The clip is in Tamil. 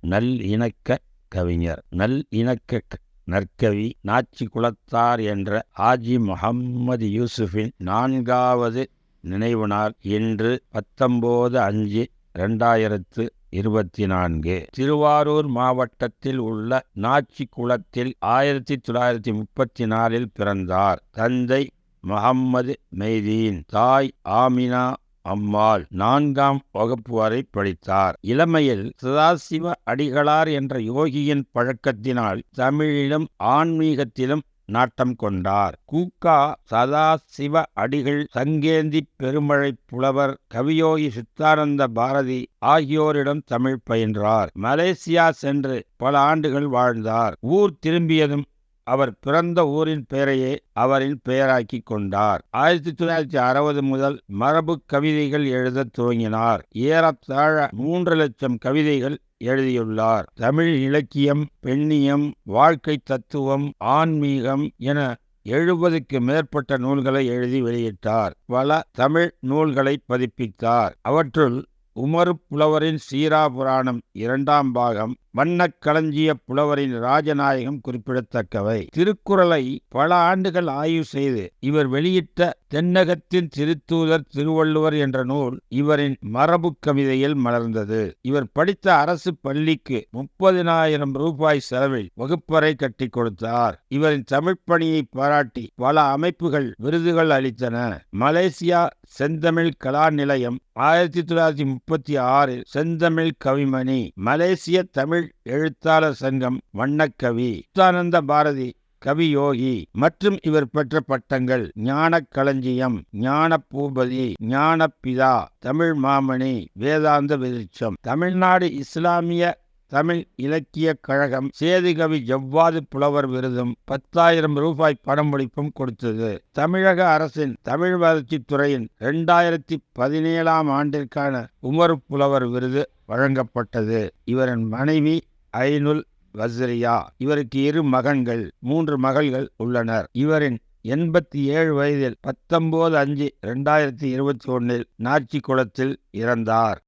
நல் இணக்க கவிஞர் நல் இணக்க நற்கவி நாச்சி குலத்தார் என்ற ஆஜி முகம்மது யூசுஃபின் நான்காவது நினைவு நாள் இன்று பத்தொம்போது அஞ்சு ரெண்டாயிரத்து இருபத்தி நான்கு. திருவாரூர் மாவட்டத்தில் உள்ள நாச்சி குளத்தில் ஆயிரத்தி தொள்ளாயிரத்தி முப்பத்தி நாலில் பிறந்தார் தந்தை முகம்மது மெய்தீன். தாய் ஆமினா அம்மாள் நான்காம் வகுப்பு வரை படித்தார். இளமையில் சதாசிவ அடிகளார் என்ற யோகியின் பழக்கத்தினால் தமிழிலும் ஆன்மீகத்திலும் நாட்டம் கொண்டார். கூக்கா சதாசிவ அடிகள் சங்கேந்தி பெருமழை புலவர் கவியோகி சித்தானந்த பாரதி ஆகியோரிடம் தமிழ் பயின்றார். மலேசியா சென்று பல ஆண்டுகள் வாழ்ந்தார். ஊர் திரும்பியதும் அவர் பிறந்த ஊரின் பெயரையே அவரின் பெயராக்கிக் கொண்டார். ஆயிரத்தி தொள்ளாயிரத்தி அறுபது முதல் மரபு கவிதைகள் எழுதத் துவங்கினார். ஏறத்தாழ மூன்று லட்சம் கவிதைகள் எழுதியுள்ளார். தமிழ் இலக்கியம் பெண்ணியம் வாழ்க்கை தத்துவம் ஆன்மீகம் என எழுபதுக்கு மேற்பட்ட நூல்களை எழுதி வெளியிட்டார். பல தமிழ் நூல்களை பதிப்பித்தார். அவற்றுள் உமறு புலவரின் சீரா புராணம் இரண்டாம் பாகம் வண்ணக் களஞ்சிய புலவரின் ராஜநாயகம் குறிப்பிடத்தக்கவை. திருக்குறளை பல ஆண்டுகள் ஆய்வு செய்து இவர் வெளியிட்ட தென்னகத்தின் திருத்தூதர் திருவள்ளுவர் என்ற நூல் இவரின் மரபு கவிதையில் மலர்ந்தது. இவர் படித்த அரசு பள்ளிக்கு முப்பதினாயிரம் ரூபாய் செலவில் வகுப்பறை கட்டி கொடுத்தார். இவரின் தமிழ் பணியை பாராட்டி பல அமைப்புகள் விருதுகள் அளித்தன. மலேசியா செந்தமிழ் கலா நிலையம் ஆயிரத்தி தொள்ளாயிரத்தி முப்பத்தி ஆறில் செந்தமிழ் கவிமணி மலேசிய தமிழ் தமிழ் எழுத்தாளர் சங்கம் வண்ணக்கவி முத்தானந்த பாரதி கவி யோகி மற்றும் இவர் பெற்ற பட்டங்கள் ஞான களஞ்சியம் ஞான பூபதி ஞானப்பிதா தமிழ் மாமணி வேதாந்த விருட்சம் தமிழ்நாடு இஸ்லாமிய தமிழ் இலக்கிய கழகம் சேதுகவி ஜவ்வாது புலவர் விருதும் பத்தாயிரம் ரூபாய் பணமளிப்பும் கொடுத்தது. தமிழக அரசின் தமிழ் வளர்ச்சித் துறையின் இரண்டாயிரத்தி பதினேழாம் ஆண்டிற்கான உமர் புலவர் விருது வழங்கப்பட்டது. இவரின் மனைவி ஐனுல் வஸ்ரியா இவருக்கு இரு மகன்கள் மூன்று மகள்கள் உள்ளனர். இவரின் எண்பத்தி ஏழு வயதில் பத்தொன்பது அஞ்சு ரெண்டாயிரத்தி இருபத்தி ஒன்னில் நாச்சி குளத்தில் இறந்தார்.